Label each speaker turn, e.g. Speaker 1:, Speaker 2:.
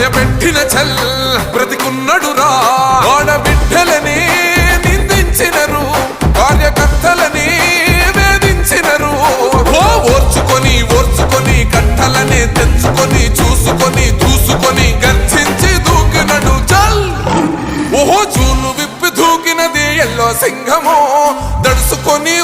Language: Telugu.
Speaker 1: భయపెట్టిన చల్ బ్రతికున్నడురా ఆడబిడ్డలని నిందించినరు కార్యకర్తలని వేధించినరు. ఓ ఓర్చుకొని ఓర్చుకొని కట్టలనే తెంచుకొని చూసుకొని దూసుకొని గర్జించి దూకినడు చల్. ఓహో చూలు విప్పి దూకినది ఎల్లో సింహము దడుసుకొని